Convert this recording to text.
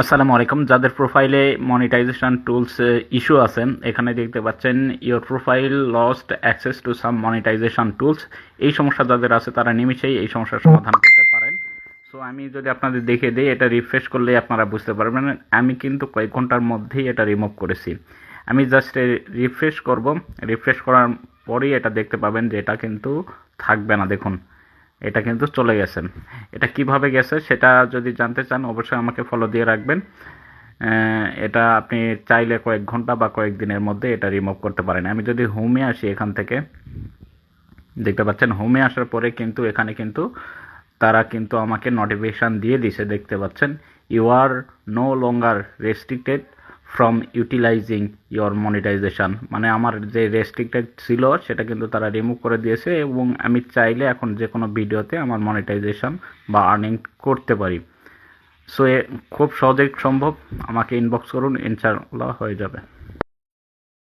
আসসালামু আলাইকুম। যাদের প্রোফাইলে মনিটাইজেশন টুলস ইস্যু আছে, এখানে দেখতে পাচ্ছেন your profile lost access to some monetisation tools এই সমস্যা যাদের আছে, তারা নিমিশেই এই সমস্যার সমাধান করতে পারেন। সো আমি যদি আপনাদের দেখে দিই, এটা রিফ্রেশ করলে আপনারা বুঝতে পারবেন, আমি কিন্তু কয়েক ঘণ্টার মধ্যেই এটা রিমুভ করেছি। আমি জাস্ট রিফ্রেশ করব। রিফ্রেশ করার পরেই এটা দেখতে পাবেন যে এটা কিন্তু থাকবে না, দেখুন। এটা কিন্তু চলে গেছে এটা কীভাবে গেছে সেটা যদি জানতে চান, অবশ্যই আমাকে ফলো দিয়ে রাখবেন। এটা আপনি চাইলে কয়েক ঘণ্টা বা কয়েক দিনের মধ্যে এটা রিমুভ করতে পারেন। আমি যদি হোমে আসি এখান থেকে, দেখতে পাচ্ছেন হোমে আসার পরে কিন্তু এখানে কিন্তু তারা কিন্তু আমাকে নোটিফিকেশান দিয়ে দিছে। দেখতে পাচ্ছেন you are no longer restricted from utilising your monetisation মানে আমার যে রেস্ট্রিক্টেড ছিল, সেটা কিন্তু তারা রিমুভ করে দিয়েছে এবং আমি চাইলে এখন যে কোনো ভিডিওতে আমার মনিটাইজেশন বা আর্নিং করতে পারি। সো খুব সহজেই সম্ভব। আমাকে ইনবক্স করুন, ইনশাআল্লাহ হয়ে যাবে।